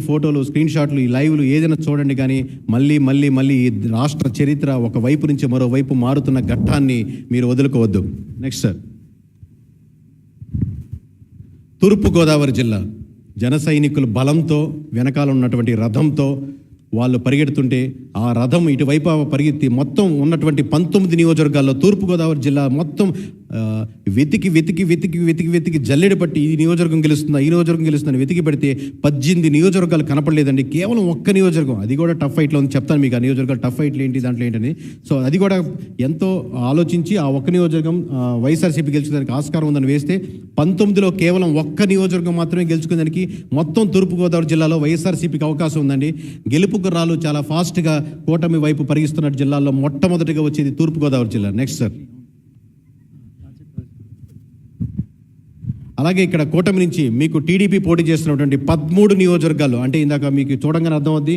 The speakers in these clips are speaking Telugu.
ఫోటోలు స్క్రీన్ షాట్లు ఈ లైవ్లు ఏదైనా చూడండి కానీ మళ్ళీ మళ్ళీ మళ్ళీ ఈ రాష్ట్ర చరిత్ర ఒక వైపు నుంచి మరోవైపు మారుతున్న ఘట్టాన్ని మీరు వదులుకోవద్దు. నెక్స్ట్ సార్ తూర్పుగోదావరి జిల్లా జన సైనికులు బలంతో వెనకాల ఉన్నటువంటి రథంతో వాళ్ళు పరిగెడుతుంటే ఆ రథం ఇటువైపు పరిగెత్తి మొత్తం ఉన్నటువంటి పంతొమ్మిది నియోజకవర్గాల్లో తూర్పుగోదావరి జిల్లా మొత్తం వెతికి వెతికి వెతికి వెతికి వెతికి జల్లెడ పట్టి ఈ నియోజకవర్గం గెలుస్తుందా ఈ నియోజకవర్గం గెలుస్తుందని వెతికి పెడితే పద్దెనిమిది నియోజకవర్గాలు కనపడలేదండి. కేవలం ఒక్క నియోజకవర్గం. అది కూడా టఫ్ ఫైట్లో ఉంది. చెప్తాను మీకు ఆ నియోజకవర్గాలు టఫ్ ఫైట్లు ఏంటి దాంట్లో ఏంటని. సో అది కూడా ఎంతో ఆలోచించి ఆ ఒక్క నియోజకవర్గం వైఎస్ఆర్సీపీ గెలుచుకోవడానికి ఆస్కారం ఉందని వేస్తే పంతొమ్మిదిలో కేవలం ఒక్క నియోజకవర్గం మాత్రమే గెలుచుకునేదానికి మొత్తం తూర్పుగోదావరి జిల్లాలో వైఎస్ఆర్సీపీకి అవకాశం ఉందండి. గెలుపు గుర్రాలు చాలా ఫాస్ట్గా కూటమి వైపు పరిగిస్తున్న జిల్లాల్లో మొట్టమొదటిగా వచ్చేది తూర్పుగోదావరి జిల్లా. Next sir. అలాగే ఇక్కడ కూటమి నుంచి మీకు టీడీపీ పోటీ చేస్తున్నటువంటి పదమూడు నియోజకవర్గాలు అంటే ఇందాక మీకు చూడంగానే అర్థం అవుద్ది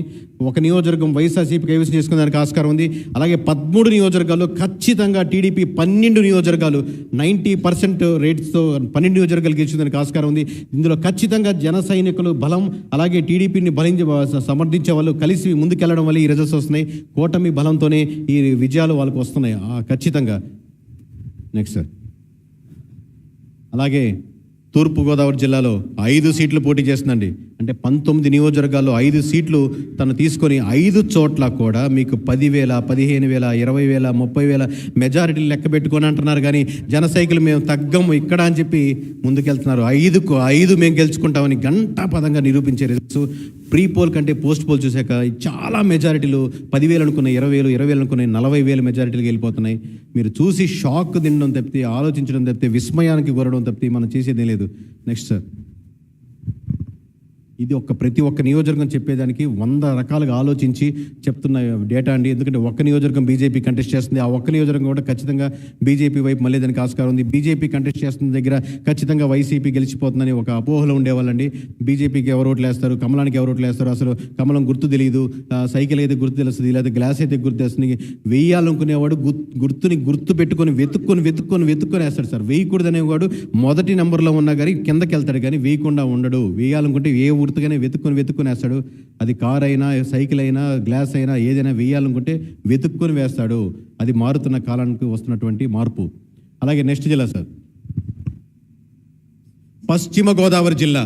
ఒక నియోజకవర్గం వైఎస్ఆర్సీపీ కైవసం చేసుకునేదానికి ఆస్కారం ఉంది. అలాగే పదమూడు నియోజకవర్గాలు ఖచ్చితంగా టీడీపీ పన్నెండు నియోజకవర్గాలు నైంటీ పర్సెంట్ రేట్స్తో పన్నెండు నియోజకవర్గాలు గెలిచేదానికి ఆస్కారం ఉంది. ఇందులో ఖచ్చితంగా జన సైనికులు బలం అలాగే టీడీపీని బలించ సమర్థించే వాళ్ళు కలిసి ముందుకెళ్ళడం వల్ల ఈ రిజల్ట్స్ వస్తున్నాయి. కూటమి బలంతోనే ఈ విజయాలు వాళ్ళకు వస్తున్నాయి. ఖచ్చితంగా. నెక్స్ట్ సార్ అలాగే తూర్పుగోదావరి జిల్లాలో ఐదు సీట్లు పోటీ చేస్తుందండి. అంటే పంతొమ్మిది నియోజకవర్గాల్లో ఐదు సీట్లు తను తీసుకొని ఐదు చోట్ల కూడా మీకు పదివేల పదిహేను వేల ఇరవై వేల ముప్పై వేల మెజారిటీలు లెక్క పెట్టుకొని అంటున్నారు. కానీ జన సైకిల్ మేము తగ్గము ఇక్కడ అని చెప్పి ముందుకెళ్తున్నారు. ఐదుకు ఐదు మేము గెలుచుకుంటామని గంటా పదంగా నిరూపించే రిజల్ట్స్ ప్రీ పోల్ కంటే పోస్ట్ పోల్ చూశాక చాలా మెజారిటీలు పదివేలు అనుకున్న ఇరవై వేలు ఇరవై వేలు అనుకున్నాయి నలభై వేలు మెజారిటీలు వెళ్ళిపోతున్నాయి. మీరు చూసి షాక్ తినడం తప్పితే ఆలోచించడం తప్పితే విస్మయానికి గురడం తప్పితే మనం చేసేది లేదు. నెక్స్ట్ సార్ ఇది ఒక ప్రతి ఒక్క నియోజకవర్గం చెప్పేదానికి వంద రకాలుగా ఆలోచించి చెప్తున్న డేటా అండి. ఎందుకంటే ఒక్క నియోజకవర్గం బీజేపీ కంటెస్ట్ చేస్తుంది. ఆ ఒక్క నియోజకవర్గం కూడా ఖచ్చితంగా బీజేపీ వైపు మళ్ళీ దానికి ఆస్కారం ఉంది. బీజేపీ కంటెస్ట్ చేస్తున్న దగ్గర ఖచ్చితంగా వైసీపీ గెలిచిపోతుందని ఒక అపోహలో ఉండేవాళ్ళండి. బీజేపీకి ఎవరు ఓట్లు వేస్తారు? కమలానికి ఎవరు ఓట్లు వేస్తారు? అసలు కమలం గుర్తు తెలియదు సైకిల్ అయితే గుర్తు తెలుస్తుంది. లేదా గ్లాస్ అయితే గుర్తు తెలుస్తుంది. వెయ్యాలనుకునేవాడు గుర్తుని గుర్తు పెట్టుకొని వెతుక్కొని వెతుక్కొని వెతుక్కొని వేస్తాడు సార్. వేయకూడదు అనేవాడు మొదటి నెంబర్లో ఉన్నా కానీ కిందకి వెళ్తాడు కానీ వేయకుండా ఉండడు. వేయాలనుకుంటే ఏ ఊరు గుర్తుగానే వెతుక్కొని వెతుక్కొని వేస్తాడు. అది కార్ అయినా సైకిల్ అయినా గ్లాస్ అయినా ఏదైనా వేయాలనుకుంటే వెతుక్కొని వేస్తాడు. అది మారుతున్న కాలానికి వస్తున్నటువంటి మార్పు. అలాగే నెక్స్ట్ జిల్లా సార్. పశ్చిమ గోదావరి జిల్లా.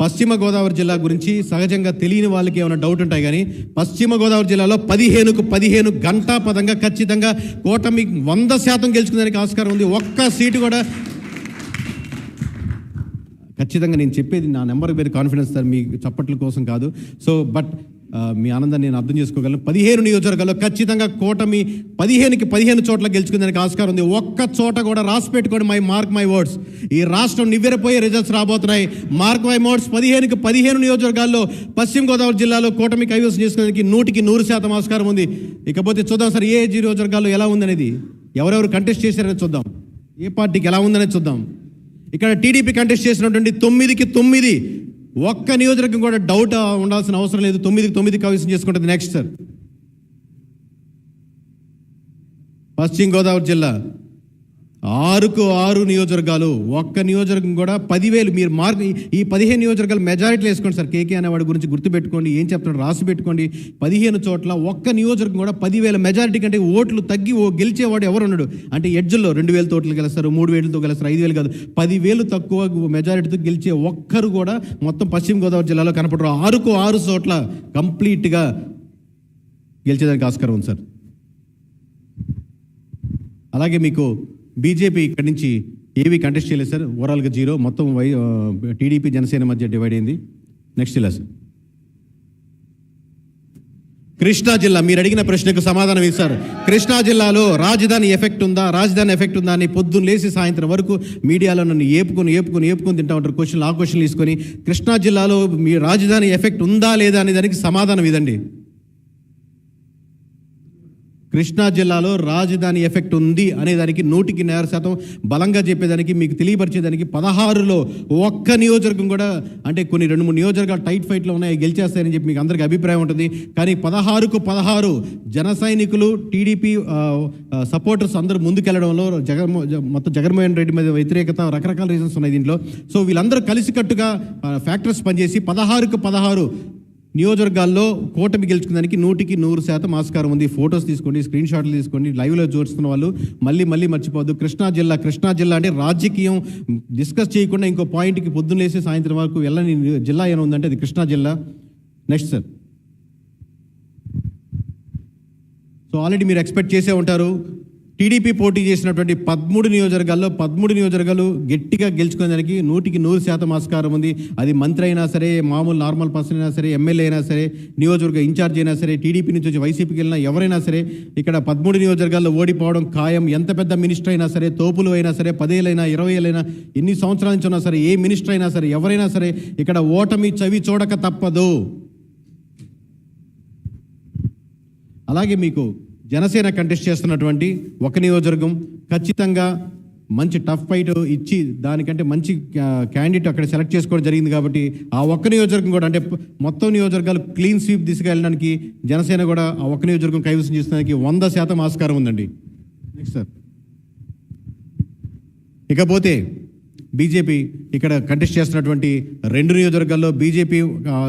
పశ్చిమ గోదావరి జిల్లా గురించి సహజంగా తెలియని వాళ్ళకి ఏమైనా డౌట్ ఉంటాయి కానీ పశ్చిమ గోదావరి జిల్లాలో పదిహేనుకు పదిహేను గంటా పదంగా ఖచ్చితంగా కూటమి వంద శాతం గెలుచుకునేదానికి ఆస్కారం ఉంది. ఒక్క సీటు కూడా ఖచ్చితంగా నేను చెప్పేది నా నెంబర్ పేరు కాన్ఫిడెన్స్ సార్ మీ చప్పట్ల కోసం కాదు. సో బట్ మీ ఆనందాన్ని నేను అర్థం చేసుకోగలను. పదిహేను నియోజకవర్గాల్లో ఖచ్చితంగా కూటమి పదిహేనుకి పదిహేను చోట్ల గెలుచుకునేందుకు ఆస్కారం ఉంది. ఒక్క చోట కూడా రాసి పెట్టుకోండి మై మార్క్ మై వర్డ్స్. ఈ రాష్ట్రం నివ్వెరపోయే రిజల్ట్స్ రాబోతున్నాయి. మార్క్ మై వర్డ్స్ పదిహేనుకి పదిహేను నియోజకవర్గాల్లో పశ్చిమ గోదావరి జిల్లాలో కూటమి కైవసం చేసుకునేందుకు నూటికి నూరు శాతం ఆస్కారం ఉంది. ఇకపోతే చూద్దాం సార్ ఏ నియోజకవర్గాల్లో ఎలా ఉందనేది? ఎవరెవరు కంటెస్ట్ చేశారని చూద్దాం. ఏ పార్టీకి ఎలా ఉందనేది చూద్దాం. ఇక్కడ టీడీపీ కంటెస్ట్ చేసినటువంటి తొమ్మిదికి తొమ్మిది. ఒక్క నియోజకవర్గం కూడా డౌట్ ఉండాల్సిన అవసరం లేదు. తొమ్మిదికి తొమ్మిది కవిసం చేసుకుంటుంది. నెక్స్ట్ సార్ పశ్చిమ గోదావరి జిల్లా. ఆరుకు ఆరు నియోజకవర్గాలు ఒక్క నియోజకవర్గం కూడా పదివేలు మీరు మార్క్ ఈ పదిహేను నియోజకవర్గాలు మెజారిటీలు వేసుకోండి సార్. కేకే అనేవాడి గురించి గుర్తుపెట్టుకోండి ఏం చెప్తున్నాడు రాసి పెట్టుకోండి. పదిహేను చోట్ల ఒక్క నియోజకవర్గం కూడా పదివేల మెజారిటీ కంటే ఓట్లు తగ్గి ఓ గెలిచేవాడు ఎవరు ఉన్నాడు అంటే ఎడ్జల్లో రెండు వేల తోటలు గెలుస్తారు మూడు వేలతో గెలుస్తారు ఐదు వేలు కాదు. పదివేలు తక్కువ మెజారిటీతో గెలిచే ఒక్కరు కూడా మొత్తం పశ్చిమ గోదావరి జిల్లాలో కనపడరు. ఆరుకు ఆరు చోట్ల కంప్లీట్గా గెలిచేదానికి ఆస్కారం ఉంది సార్. అలాగే మీకు బీజేపీ ఇక్కడి నుంచి ఏవి కంటెస్ట్ చేయలేదు సార్. ఓవరాల్గా జీరో. మొత్తం వై టీడీపీ జనసేన మధ్య డివైడ్ అయింది. నెక్స్ట్ జిల్లా సార్. కృష్ణా జిల్లా. మీరు అడిగిన ప్రశ్నకు సమాధానం ఇస్తారు కృష్ణా జిల్లాలో రాజధాని ఎఫెక్ట్ ఉందా? రాజధాని ఎఫెక్ట్ ఉందా అని పొద్దున్న లేచి సాయంత్రం వరకు మీడియాలో నన్ను ఏపుకొని ఏపుకొని ఏపుకొని తింటా ఉంటారు. క్వశ్చన్లు ఆ క్వశ్చన్లు తీసుకొని కృష్ణా జిల్లాలో మీ రాజధాని ఎఫెక్ట్ ఉందా లేదా అనే దానికి సమాధానం ఇదండి. కృష్ణా జిల్లాలో రాజధాని ఎఫెక్ట్ ఉంది అనేదానికి నూటికి నేర శాతం బలంగా చెప్పేదానికి మీకు తెలియపరిచేదానికి పదహారులో ఒక్క నియోజకవర్గం కూడా అంటే కొన్ని రెండు మూడు నియోజకవర్గాలు టైట్ ఫైట్లో ఉన్నాయి గెలిచేస్తాయని చెప్పి మీకు అందరికీ అభిప్రాయం ఉంటుంది. కానీ పదహారుకు పదహారు జన సైనికులు టీడీపీ సపోర్టర్స్ అందరూ ముందుకెళ్ళడంలో జగన్మో మొత్తం జగన్మోహన్ రెడ్డి మీద వ్యతిరేకత రకరకాల రీజన్స్ ఉన్నాయి దీంట్లో. సో వీళ్ళందరూ కలిసికట్టుగా ఫ్యాక్టర్స్ పనిచేసి పదహారుకు పదహారు నియోజకవర్గాల్లో కూటమి గెలుచుకుందానికి నూటికి నూరు శాతం ఆస్కారం ఉంది. ఫొటోస్ తీసుకోండి స్క్రీన్ షాట్లు తీసుకోండి లైవ్లో చూస్తున్న వాళ్ళు మళ్ళీ మళ్ళీ మర్చిపోవద్దు. కృష్ణా జిల్లా కృష్ణా జిల్లా అంటే రాజకీయం. డిస్కస్ చేయకుండా ఇంకో పాయింట్కి పొద్దున్నేసి సాయంత్రం వరకు వెళ్ళని జిల్లా ఏమైనా ఉందంటే అది కృష్ణా జిల్లా. Next sir. సో ఆల్రెడీ మీరు ఎక్స్పెక్ట్ చేసే ఉంటారు. టీడీపీ పోటీ చేసినటువంటి పదమూడు నియోజకవర్గాల్లో పదమూడు నియోజకవర్గాలు గట్టిగా గెలుచుకునేదానికి నూటికి నూరు శాతం ఆస్కారం ఉంది. అది మంత్రి అయినా సరే మామూలు నార్మల్ పర్సన్ అయినా సరే ఎమ్మెల్యే అయినా సరే నియోజకవర్గ ఇన్ఛార్జ్ అయినా సరే టీడీపీ నుంచి వచ్చి వైసీపీకి వెళ్ళినా ఎవరైనా సరే ఇక్కడ పదమూడు నియోజకవర్గాల్లో ఓడిపోవడం ఖాయం. ఎంత పెద్ద మినిస్టర్ అయినా సరే తోపులు అయినా సరే పదేళ్ళైనా ఇరవై ఏళ్ళైనా ఎన్ని సంవత్సరాల నుంచి ఉన్నా సరే ఏ మినిస్టర్ అయినా సరే ఎవరైనా సరే ఇక్కడ ఓటమి చవి చూడక తప్పదు. అలాగే మీకు జనసేన కంటెస్ట్ చేస్తున్నటువంటి ఒక నియోజకవర్గం ఖచ్చితంగా మంచి టఫ్ ఫైట్ ఇచ్చి దానికంటే మంచి క్యాండిడేట్ అక్కడ సెలెక్ట్ చేసుకోవడం జరిగింది కాబట్టి ఆ ఒక్క నియోజకవర్గం కూడా అంటే మొత్తం నియోజకవర్గాలు క్లీన్ స్వీప్ దిశగా వెళ్ళడానికి జనసేన కూడా ఆ ఒక్క నియోజకవర్గం కైవసం చేసడానికి వంద శాతం ఆస్కారం ఉందండి. నెక్స్ట్ సార్ ఇకపోతే బీజేపీ ఇక్కడ కంటెస్ట్ చేస్తున్నటువంటి రెండు నియోజకవర్గాల్లో బీజేపీ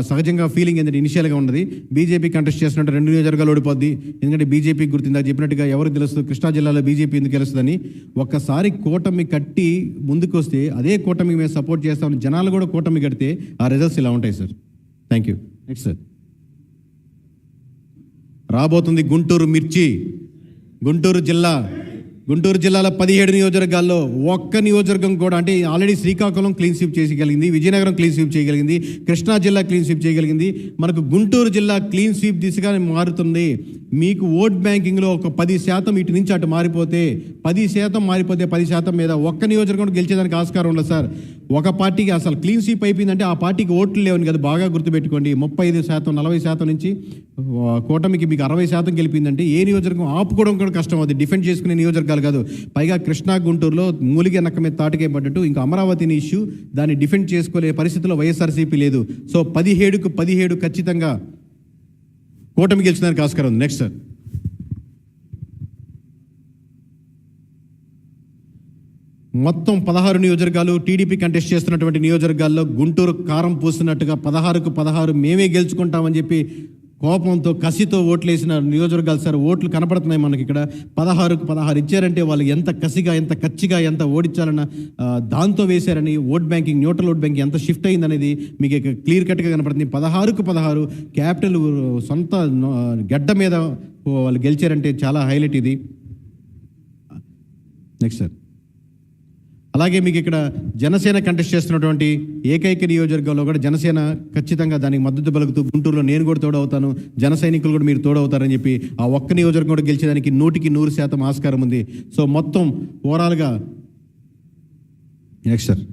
సహజంగా ఫీలింగ్ ఏంటంటే ఇనిషియల్గా ఉన్నది. బీజేపీ కంటెస్ట్ చేస్తున్నట్టు రెండు నియోజకవర్గాలు ఓడిపోద్ది. ఎందుకంటే బీజేపీ గుర్తిందా? చెప్పినట్టుగా ఎవరు తెలుస్తుంది? కృష్ణా జిల్లాలో బీజేపీ ఎందుకు తెలుస్తుందని ఒక్కసారి కూటమి కట్టి ముందుకు వస్తే అదే కూటమికి మేము సపోర్ట్ చేస్తామని జనాలు కూడా కూటమి కడితే ఆ రిజల్ట్స్ ఇలా ఉంటాయి sir. Thank you next sir రాబోతుంది గుంటూరు మిర్చి. గుంటూరు జిల్లా. గుంటూరు జిల్లాలో పదిహేడు నియోజకవర్గాల్లో ఒక్క నియోజకవర్గం కూడా అంటే ఆల్రెడీ శ్రీకాకుళం క్లీన్ స్వీప్ చేయగలిగింది విజయనగరం క్లీన్ స్వీప్ చేయగలిగింది కృష్ణా జిల్లా క్లీన్ స్వీప్ చేయగలిగింది. మనకు గుంటూరు జిల్లా క్లీన్ స్వీప్ దిశగా మారుతుంది. మీకు ఓట్ బ్యాంకింగ్లో ఒక పది శాతం ఇటు నుంచి అటు మారిపోతే పది శాతం మారిపోతే పది శాతం మీద ఒక్క నియోజకవర్గం గెలిచేదానికి ఆస్కారం ఉండదు సార్. ఒక పార్టీకి అసలు క్లీన్ స్వీప్ అయిపోయిందంటే ఆ పార్టీకి ఓట్లు లేవని కదా బాగా గుర్తుపెట్టుకోండి. ముప్పై ఐదు శాతం నలభై శాతం నుంచి కూటమికి మీకు అరవై శాతం గెలిపిందంటే ఏ నియోజకవర్గం ఆపుకోవడం కూడా కష్టం అవుతుంది డిఫెండ్ చేసుకునే నియోజకవర్గాలు కాదు. పైగా కృష్ణా గుంటూరులో మూలిగే నక్క మీద తాటకే పడ్డట్టు ఇంకా అమరావతిని ఇష్యూ దాన్ని డిఫెండ్ చేసుకోలే పరిస్థితిలో వైఎస్ఆర్సీపీ లేదు. సో పదిహేడుకు పదిహేడు ఖచ్చితంగా కూటమి గెలిచడానికి ఆస్కారం ఉంది. నెక్స్ట్ సార్ మొత్తం పదహారు నియోజకవర్గాలు టీడీపీ కంటెస్ట్ చేస్తున్నటువంటి నియోజకవర్గాల్లో గుంటూరు కారం పూస్తున్నట్టుగా పదహారుకు పదహారు మేమే గెలుచుకుంటామని చెప్పి కోపంతో కసితో ఓట్లేసిన నియోజకవర్గాలు సార్ ఓట్లు కనపడుతున్నాయి మనకి ఇక్కడ. పదహారుకు పదహారు ఇచ్చారంటే వాళ్ళు ఎంత కసిగా ఎంత కచ్చిగా ఎంత ఓడించాలన్న దాంతో వేశారని vote banking neutral vote banking ఎంత షిఫ్ట్ అయిందనేది మీకు క్లియర్ కట్గా కనపడుతుంది. పదహారుకు పదహారు క్యాపిటల్ సొంత గడ్డ మీద వాళ్ళు గెలిచారంటే చాలా హైలైట్ ఇది. Next sir. అలాగే మీకు ఇక్కడ జనసేన కంటెస్ట్ చేస్తున్నటువంటి ఏకైక నియోజకవర్గంలో కూడా జనసేన ఖచ్చితంగా దానికి మద్దతు పలుకుతూ గుంటూరులో నేను కూడా తోడవుతాను. జన సైనికులు కూడా మీరు తోడవుతారని చెప్పి ఆ ఒక్క నియోజకవర్గం కూడా గెలిచేదానికి నూటికి నూరు శాతం ఆస్కారం ఉంది. సో మొత్తం ఓవరాల్గా నెక్స్ట్ సార్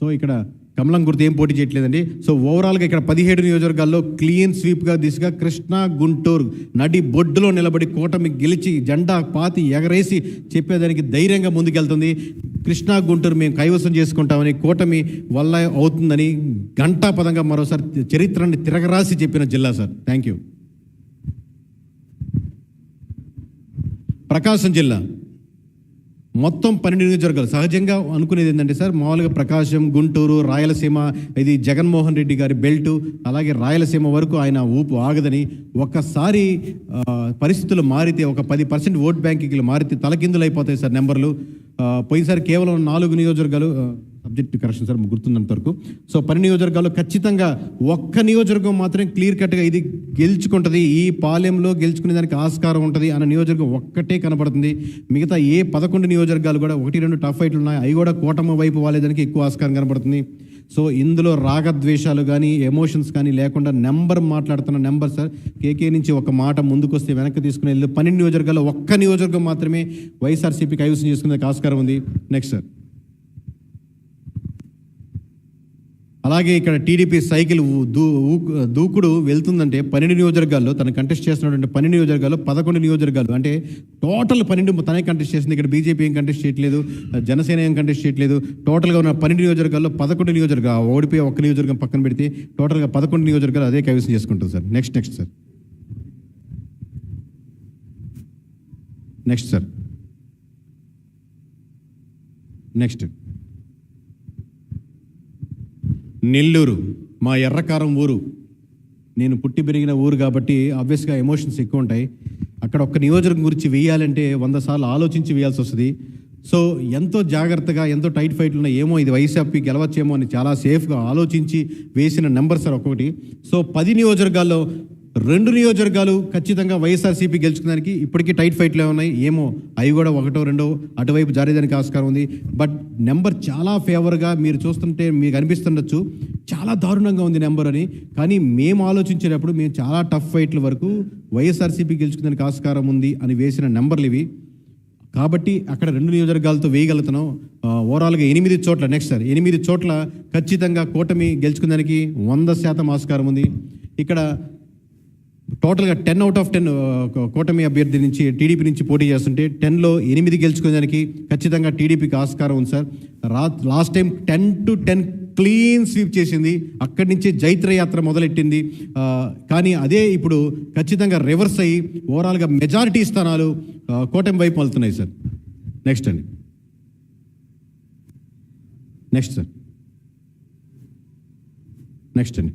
సో ఇక్కడ కమలం గుర్తు ఏం పోటీ చేయట్లేదండి. సో ఓవరాల్గా ఇక్కడ పదిహేడు నియోజకవర్గాల్లో క్లీన్ స్వీప్గా దిశగా కృష్ణా గుంటూరు నడి బొడ్డులో నిలబడి కూటమి గెలిచి జెండా పాతి ఎగరేసి చెప్పేదానికి ధైర్యంగా ముందుకెళ్తుంది. కృష్ణా గుంటూరు మేము కైవసం చేసుకుంటామని కూటమి వల్ల అవుతుందని ఘంటాపదంగా మరోసారి చరిత్రని తిరగరాసి చెప్పిన జిల్లా సార్. థ్యాంక్ యూ ప్రకాశం జిల్లా. మొత్తం పన్నెండు నియోజకవర్గాలు సహజంగా అనుకునేది ఏంటంటే సార్ మామూలుగా ప్రకాశం గుంటూరు రాయలసీమ ఇది జగన్మోహన్ రెడ్డి గారి బెల్ట్ అలాగే రాయలసీమ వరకు ఆయన ఊపు ఆగదని ఒక్కసారి పరిస్థితులు మారితే ఒక పది పర్సెంట్ ఓట్ బ్యాంకింగ్లు మారితే తలకిందులు అయిపోతాయి సార్ నెంబర్లు. పోయినసారి కేవలం నాలుగు నియోజకవర్గాలు సబ్జెక్ట్ కరెక్షన్ సార్ గుర్తున్నంత వరకు. సో పని నియోజకవర్గాల్లో ఖచ్చితంగా ఒక్క నియోజకవర్గం మాత్రం క్లియర్ కట్గా ఇది గెలుచుకుంటుంది. ఈ పాలెంలో గెలుచుకునే దానికి ఆస్కారం ఉంటుంది అన్న నియోజకవర్గం ఒక్కటే కనబడుతుంది. మిగతా ఏ పదకొండు నియోజకవర్గాలు కూడా ఒకటి రెండు టఫ్ ఫైట్లు ఉన్నాయి. అవి కూడా కూటమి వైపు వాళ్ళేదానికి ఎక్కువ ఆస్కారం కనబడుతుంది. సో ఇందులో రాగద్వేషాలు కానీ ఎమోషన్స్ కానీ లేకుండా నెంబర్ మాట్లాడుతున్న నెంబర్ సార్ కేకే నుంచి ఒక మాట ముందుకొస్తే వెనక్కి తీసుకుని వెళ్ళి పన్నెండు నియోజకవర్గాల్లో ఒక్క నియోజకవర్గం మాత్రమే వైఎస్ఆర్సీపీకి కైవసం చేసుకునే ఆస్కారం ఉంది. నెక్స్ట్ సార్ అలాగే ఇక్కడ టీడీపీ సైకిల్ దూ దూకుడు వెళ్తుందంటే పన్నెండు నియోజకవర్గాల్లో తను కంటెస్ట్ చేస్తున్నటువంటి పన్నెండు నియోజకవర్గాల్లో పదకొండు నియోజకవర్గాలు. అంటే టోటల్ పన్నెండు తనే కంటెస్ట్ చేసింది. ఇక్కడ బీజేపీ ఏం కంటెస్ట్ చేయట్లేదు జనసేన ఏం కంటెస్ట్ చేయట్లేదు. టోటల్గా ఉన్న పన్నెండు నియోజకవర్గాల్లో పదకొండు నియోజకవర్గా ఓడిపోయి ఒక్క నియోజకవర్గం పక్కన పెడితే టోటల్గా పదకొండు నియోజకవర్గాలు అదే కైవసం చేసుకుంటుంది sir. Next next sir next sir next Nellore మా ఎర్రకారం ఊరు. నేను పుట్టి పెరిగిన ఊరు కాబట్టి ఆబ్వియస్గా ఎమోషన్స్ ఎక్కువ ఉంటాయి. అక్కడ ఒక్క నియోజకవర్గం గురించి వేయాలంటే వంద సార్లు ఆలోచించి వేయాల్సి వస్తుంది. సో ఎంతో జాగ్రత్తగా ఎంతో టైట్ ఫైట్లు ఉన్నాయి ఏమో ఇది వైసీపీ గెలవచ్చేమో అని చాలా సేఫ్గా ఆలోచించి వేసిన నెంబర్ సార్ ఒక్కొక్కటి. సో పది నియోజకవర్గాల్లో రెండు నియోజకవర్గాలు ఖచ్చితంగా వైఎస్ఆర్సీపీ గెలుచుకోవడానికి ఇప్పటికీ టైట్ ఫైట్లే ఉన్నాయి? ఏమో? అవి కూడా ఒకటో రెండో అటువైపు జారేదానికి ఆస్కారం ఉంది. బట్ నెంబర్ చాలా ఫేవర్గా మీరు చూస్తుంటే మీకు అనిపిస్తుండొచ్చు. చాలా దారుణంగా ఉంది నెంబర్ అని. కానీ మేము ఆలోచించేటప్పుడు మేము చాలా టఫ్ ఫైట్ల వరకు వైఎస్ఆర్సీపీ గెలుచుకోవడానికి ఆస్కారం ఉంది అని వేసిన నెంబర్లు ఇవి. కాబట్టి అక్కడ రెండు నియోజకవర్గాలతో వేయగలుగుతున్నాం. ఓవరాల్గా ఎనిమిది చోట్ల నెక్స్ట్ సార్ ఎనిమిది చోట్ల ఖచ్చితంగా కూటమి గెలుచుకుందానికి వంద శాతం ఆస్కారం ఉంది. ఇక్కడ టోటల్గా టెన్ అవుట్ ఆఫ్ టెన్ కూటమి అభ్యర్థి నుంచి టీడీపీ నుంచి పోటీ చేస్తుంటే టెన్లో ఎనిమిది గెలుచుకోవడానికి ఖచ్చితంగా టీడీపీకి ఆస్కారం ఉంది సార్. రా last time ten to ten clean sweep చేసింది. అక్కడి నుంచి జైత్ర యాత్ర మొదలెట్టింది కానీ అదే ఇప్పుడు ఖచ్చితంగా రివర్స్ అయ్యి ఓవరాల్గా మెజారిటీ స్థానాలు కూటమి వైపు వెళ్తున్నాయి సార్. నెక్స్ట్ అండి. Next sir. నెక్స్ట్ అండి.